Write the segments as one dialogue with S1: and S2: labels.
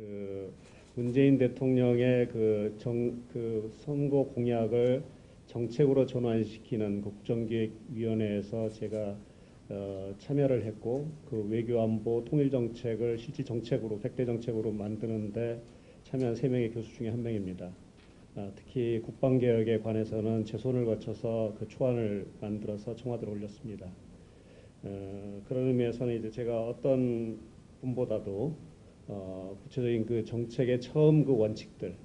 S1: 그 문재인 대통령의 그, 정, 그 선거 공약을 정책으로 전환시키는 국정기획위원회에서 제가 어, 참여를 했고 그 외교안보 통일정책을 실질 정책으로 백대 정책으로 만드는데 참여한 세 명의 교수 중에 한 명입니다. 아, 특히 국방개혁에 관해서는 제 손을 거쳐서 그 초안을 만들어서 청와대로 올렸습니다. 어, 그런 의미에서는 이제 제가 어떤 분보다도 어, 구체적인 그 정책의 처음 그 원칙들에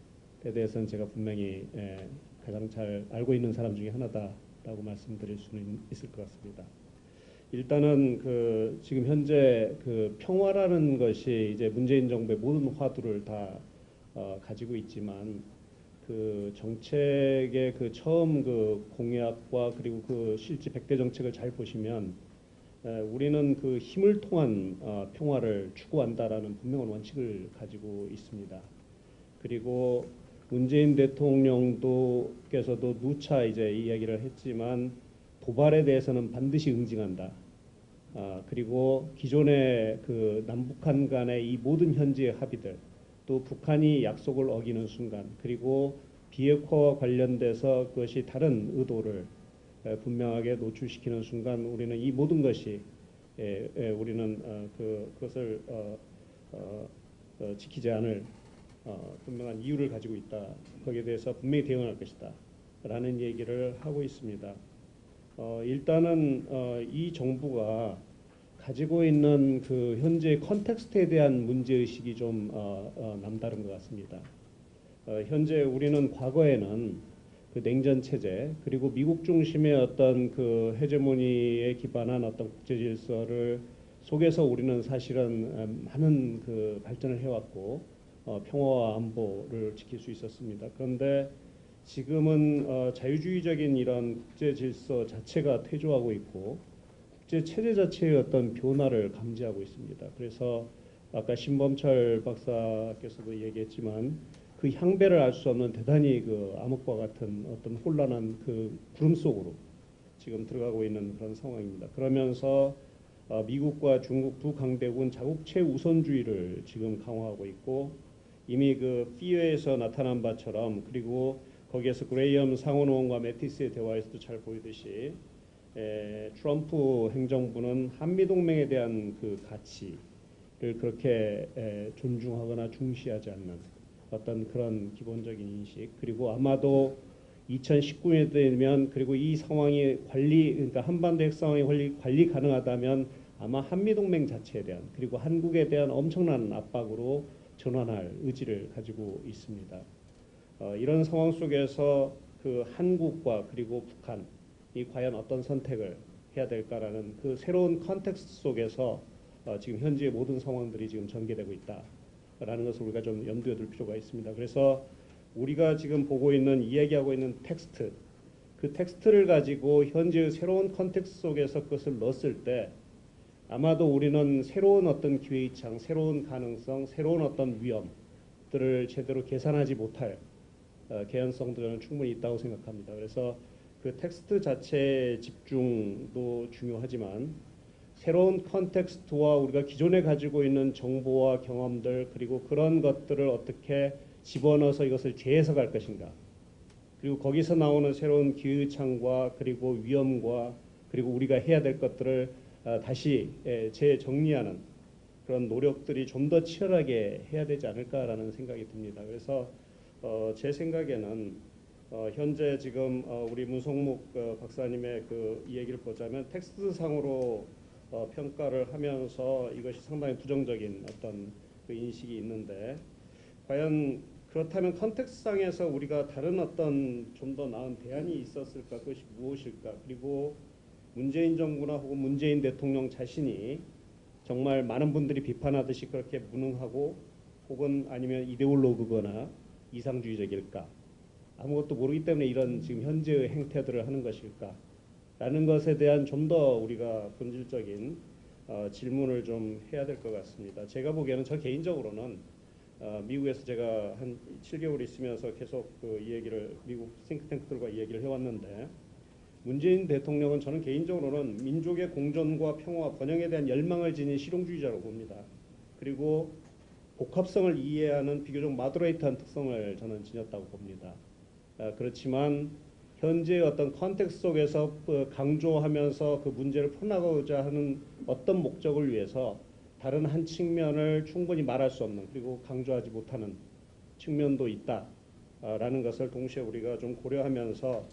S1: 대해서는 제가 분명히 예, 가장 잘 알고 있는 사람 중에 하나다라고 말씀드릴 수는 있을 것 같습니다. 일단은 그 지금 현재 그 평화라는 것이 이제 문재인 정부의 모든 화두를 다 어, 가지고 있지만 그 정책의 그 처음 그 공약과 그리고 그 실제 백대 정책을 잘 보시면 에, 우리는 그 힘을 통한 어, 평화를 추구한다라는 분명한 원칙을 가지고 있습니다. 그리고 문재인 대통령도께서도 누차 이제 이야기를 했지만 도발에 대해서는 반드시 응징한다. 아, 그리고 기존의 그 남북한 간의 이 모든 현지의 합의들 또 북한이 약속을 어기는 순간 그리고 비핵화와 관련돼서 그것이 다른 의도를 에, 분명하게 노출시키는 순간 우리는 이 모든 것이 우리는 어, 그, 그것을 어, 어, 어, 지키지 않을 어, 분명한 이유를 가지고 있다. 거기에 대해서 분명히 대응할 것이다. 라는 얘기를 하고 있습니다. 어, 일단은 어, 이 정부가 가지고 있는 그 현재 컨텍스트에 대한 문제 의식이 좀 남다른 것 같습니다. 어, 현재 우리는 과거에는 그 냉전 체제 그리고 미국 중심의 어떤 그 헤제모니에 기반한 어떤 국제 질서를 속에서 우리는 사실은 음, 많은 그 발전을 해왔고 어, 평화와 안보를 지킬 수 있었습니다. 그런데 지금은 어, 자유주의적인 이런 국제 질서 자체가 퇴조하고 있고 국제 체제 자체의 어떤 변화를 감지하고 있습니다. 그래서 아까 신범철 박사께서도 얘기했지만 그 향배를 알 수 없는 대단히 그 암흑과 같은 어떤 혼란한 그 구름 속으로 지금 들어가고 있는 그런 상황입니다. 그러면서 어, 미국과 중국 두 강대국은 자국체 우선주의를 지금 강화하고 있고 이미 그 피어에서 나타난 바처럼 그리고 거기에서 그레이엄 상원의원과 매티스의 대화에서도 잘 보이듯이 에, 트럼프 행정부는 한미 동맹에 대한 그 가치를 그렇게 에, 존중하거나 중시하지 않는 어떤 그런 기본적인 인식 그리고 아마도 2019년에 되면 그리고 이 상황이 관리 그러니까 한반도 핵 상황이 관리, 관리 가능하다면 아마 한미 동맹 자체에 대한 그리고 한국에 대한 엄청난 압박으로 전환할 의지를 가지고 있습니다. 어, 이런 상황 속에서 그 한국과 그리고 북한이 과연 어떤 선택을 해야 될까라는 그 새로운 컨텍스트 속에서 어, 지금 현재의 모든 상황들이 지금 전개되고 있다 라는 것을 우리가 좀 염두에 둘 필요가 있습니다. 그래서 우리가 지금 보고 있는 이야기하고 있는 텍스트 그 텍스트를 가지고 현재의 새로운 컨텍스트 속에서 그것을 넣었을 때 아마도 우리는 새로운 어떤 기회의 창, 새로운 가능성, 새로운 어떤 위험들을 제대로 계산하지 못할 어, 개연성들은 충분히 있다고 생각합니다. 그래서 그 텍스트 자체의 집중도 중요하지만 새로운 컨텍스트와 우리가 기존에 가지고 있는 정보와 경험들 그리고 그런 것들을 어떻게 집어넣어서 이것을 재해석할 것인가 그리고 거기서 나오는 새로운 기회의 창과 그리고 위험과 그리고 우리가 해야 될 것들을 어, 다시 재정리하는 그런 노력들이 좀 더 치열하게 해야 되지 않을까라는 생각이 듭니다. 그래서 어, 제 생각에는 어, 현재 지금 어, 우리 문성묵 어, 박사님의 그 얘기를 보자면 텍스트상으로 어, 평가를 하면서 이것이 상당히 부정적인 어떤 그 인식이 있는데 과연 그렇다면 컨텍스트상에서 우리가 다른 어떤 좀 더 나은 대안이 있었을까? 그것이 무엇일까? 그리고 문재인 정부나 혹은 문재인 대통령 자신이 정말 많은 분들이 비판하듯이 그렇게 무능하고 혹은 아니면 이데올로그거나 이상주의적일까? 아무것도 모르기 때문에 이런 지금 현재의 행태들을 하는 것일까 라는 것에 대한 좀 더 우리가 본질적인 어, 질문을 좀 해야 될 것 같습니다. 제가 보기에는 저 개인적으로는 어, 미국에서 제가 한 7개월 있으면서 계속 그 얘기를 미국 싱크탱크들과 얘기를 해왔는데 문재인 대통령은 저는 개인적으로는 민족의 공존과 평화, 번영에 대한 열망을 지닌 실용주의자로 봅니다. 그리고 복합성을 이해하는 비교적 마드레이트한 특성을 저는 지녔다고 봅니다. 아, 그렇지만 현재 어떤 컨텍스트 속에서 그 강조하면서 그 문제를 풀어나가고자 하는 어떤 목적을 위해서 다른 한 측면을 충분히 말할 수 없는 그리고 강조하지 못하는 측면도 있다라는 것을 동시에 우리가 좀 고려하면서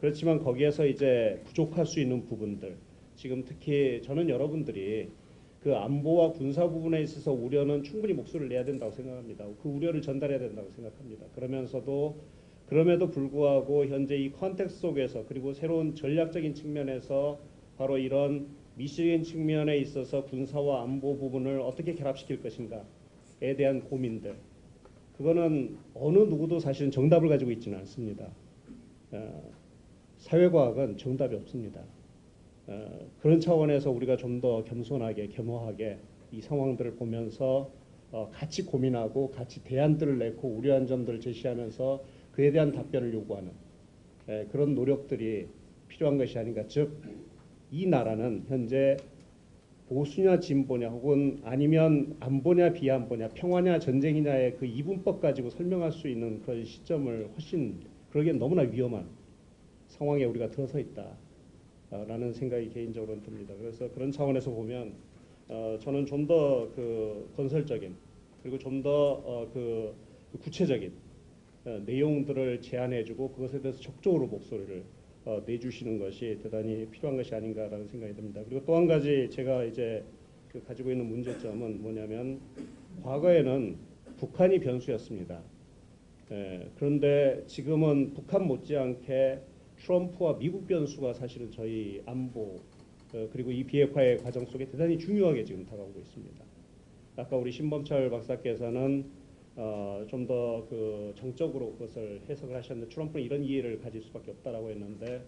S1: 그렇지만 거기에서 이제 부족할 수 있는 부분들 지금 특히 저는 여러분들이 그 안보와 군사 부분에 있어서 우려는 충분히 목소리를 내야 된다고 생각합니다. 그 우려를 전달해야 된다고 생각합니다. 그러면서도 그럼에도 불구하고 현재 이 컨텍스트 속에서 그리고 새로운 전략적인 측면에서 바로 이런 미시적인 측면에 있어서 군사와 안보 부분을 어떻게 결합시킬 것인가에 대한 고민들 그거는 어느 누구도 사실은 정답을 가지고 있지는 않습니다. 어, 사회과학은 정답이 없습니다. 어, 그런 차원에서 우리가 좀 더 겸손하게 겸허하게 이 상황들을 보면서 어, 같이 고민하고 같이 대안들을 내고 우려한 점들을 제시하면서 그에 대한 답변을 요구하는 예, 그런 노력들이 필요한 것이 아닌가. 즉, 이 나라는 현재 보수냐 진보냐 혹은 아니면 안보냐 비안보냐 평화냐 전쟁이냐의 그 이분법 가지고 설명할 수 있는 그런 시점을 훨씬 그러기엔 너무나 위험한 상황에 우리가 들어서 있다라는 생각이 개인적으로는 듭니다. 그래서 그런 차원에서 보면 어, 저는 좀 더 그 건설적인 그리고 좀 더그 구체적인 어, 내용들을 제안해주고 그것에 대해서 적극적으로 목소리를 어, 내주시는 것이 대단히 필요한 것이 아닌가라는 생각이 듭니다. 그리고 또 한 가지 제가 이제 그 가지고 있는 문제점은 뭐냐면 과거에는 북한이 변수였습니다. 예, 그런데 지금은 북한 못지않게 트럼프와 미국 변수가 사실은 저희 안보 어, 그리고 이 비핵화의 과정 속에 대단히 중요하게 지금 다가오고 있습니다. 아까 우리 신범철 박사께서는 어, 좀 더 그 정적으로 그것을 해석을 하셨는데 트럼프는 이런 이해를 가질 수밖에 없다라고 했는데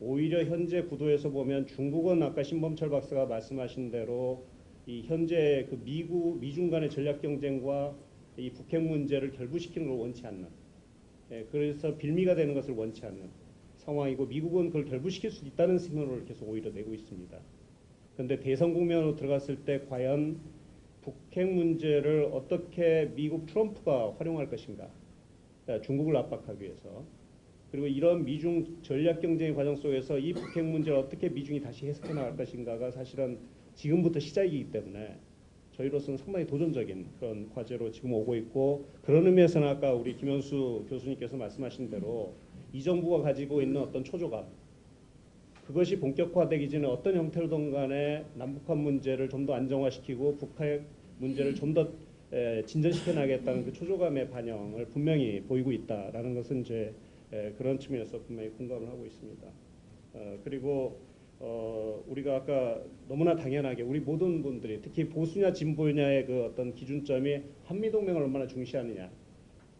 S1: 오히려 현재 구도에서 보면 중국은 아까 신범철 박사가 말씀하신 대로 이 현재 그 미국 미중 간의 전략 경쟁과 이 북핵 문제를 결부시키는 걸 원치 않는 예, 그래서 빌미가 되는 것을 원치 않는 상황이고 미국은 그걸 결부시킬 수 있다는 신호를 계속 오히려 내고 있습니다. 그런데 대선 국면으로 들어갔을 때 과연 북핵 문제를 어떻게 미국 트럼프가 활용할 것인가? 자, 중국을 압박하기 위해서. 그리고 이런 미중 전략 경쟁의 과정 속에서 이 북핵 문제를 어떻게 미중이 다시 해석해 나갈 것인가가 사실은 지금부터 시작이기 때문에 저희로서는 상당히 도전적인 그런 과제로 지금 오고 있고 그런 의미에서는 아까 우리 김현수 교수님께서 말씀하신 대로 이 정부가 가지고 있는 어떤 초조감 그것이 본격화되기 전에 어떤 형태로든 간에 남북한 문제를 좀 더 안정화시키고 북핵 문제를 좀 더 진전시켜 나가겠다는 그 초조감의 반영을 분명히 보이고 있다라는 것은 이제 에, 그런 측면에서 분명히 공감을 하고 있습니다. 어, 그리고 어, 우리가 아까 너무나 당연하게 우리 모든 분들이 특히 보수냐 진보냐의 그 어떤 기준점이 한미 동맹을 얼마나 중시하느냐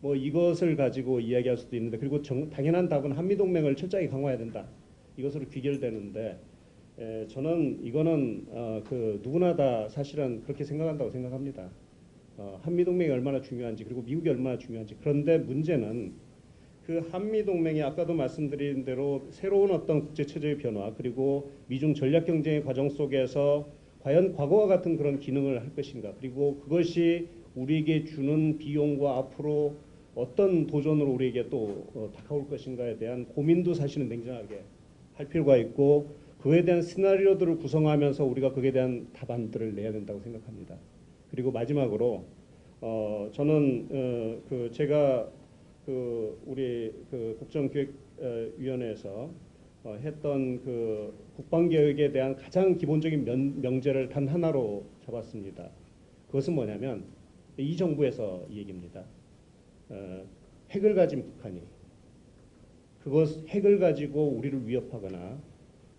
S1: 뭐 이것을 가지고 이야기할 수도 있는데 그리고 정, 당연한 답은 한미 동맹을 철저히 강화해야 된다 이것으로 귀결되는데 에, 저는 이거는 어, 그 누구나 다 사실은 그렇게 생각한다고 생각합니다. 어, 한미 동맹이 얼마나 중요한지 그리고 미국이 얼마나 중요한지 그런데 문제는 그 한미 동맹이 아까도 말씀드린 대로 새로운 어떤 국제 체제의 변화 그리고 미중 전략 경쟁의 과정 속에서 과연 과거와 같은 그런 기능을 할 것인가 그리고 그것이 우리에게 주는 비용과 앞으로 어떤 도전으로 우리에게 또 어, 다가올 것인가에 대한 고민도 사실은 냉정하게 할 필요가 있고 그에 대한 시나리오들을 구성하면서 우리가 그에 대한 답안들을 내야 된다고 생각합니다. 그리고 마지막으로 어, 저는 어, 그 제가 그 우리 그 국정기획위원회에서 어, 했던 그 국방개혁에 대한 가장 기본적인 면, 명제를 단 하나로 잡았습니다. 그것은 뭐냐면 이 정부에서 이 얘기입니다. 어, 핵을 가진 북한이 그것 핵을 가지고 우리를 위협하거나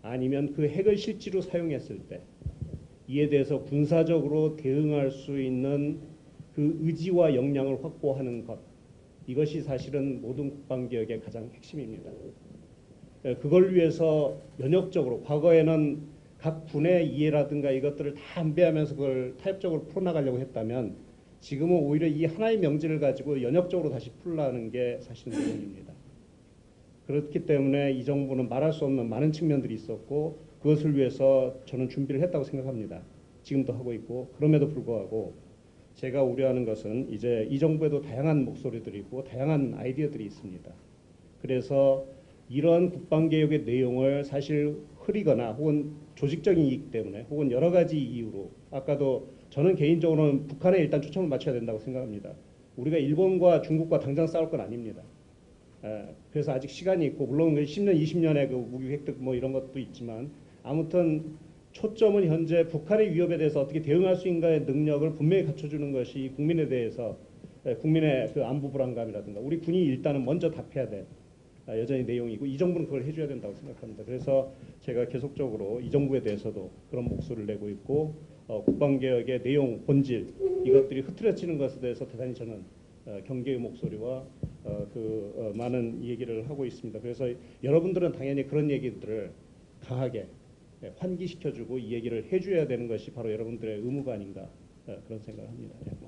S1: 아니면 그 핵을 실제로 사용했을 때 이에 대해서 군사적으로 대응할 수 있는 그 의지와 역량을 확보하는 것 이것이 사실은 모든 국방 개혁의 가장 핵심입니다. 예, 그걸 위해서 연역적으로 과거에는 각 군의 이해라든가 이것들을 다 안배하면서 그걸 타협적으로 풀어나가려고 했다면 지금은 오히려 이 하나의 명제를 가지고 연역적으로 다시 풀라는 게 사실은 내용입니다. 그렇기 때문에 이 정부는 말할 수 없는 많은 측면들이 있었고 그것을 위해서 저는 준비를 했다고 생각합니다. 지금도 하고 있고 그럼에도 불구하고 제가 우려하는 것은 이제 이 정부에도 다양한 목소리들이 있고 다양한 아이디어들이 있습니다. 그래서 이런 국방개혁의 내용을 사실 흐리거나 혹은 조직적인 이익 때문에 혹은 여러 가지 이유로 아까도 저는 개인적으로는 북한에 일단 초점을 맞춰야 된다고 생각합니다. 우리가 일본과 중국과 당장 싸울 건 아닙니다. 에, 그래서 아직 시간이 있고 물론 그 10년, 20년의 그 무기 획득 뭐 이런 것도 있지만 아무튼 초점은 현재 북한의 위협에 대해서 어떻게 대응할 수 있는가의 능력을 분명히 갖춰주는 것이 국민에 대해서 에, 국민의 그 안보 불안감이라든가 우리 군이 일단은 먼저 답해야 돼. 아, 여전히 내용이고 이 정부는 그걸 해줘야 된다고 생각합니다. 그래서 제가 계속적으로 이 정부에 대해서도 그런 목소리를 내고 있고 어, 국방개혁의 내용 본질 이것들이 흐트러지는 것에 대해서 대단히 저는 어, 경계의 목소리와 어, 그 어, 많은 얘기를 하고 있습니다. 그래서 여러분들은 당연히 그런 얘기들을 강하게 예, 환기시켜주고 이 얘기를 해줘야 되는 것이 바로 여러분들의 의무가 아닌가 어, 그런 생각을 합니다. 예.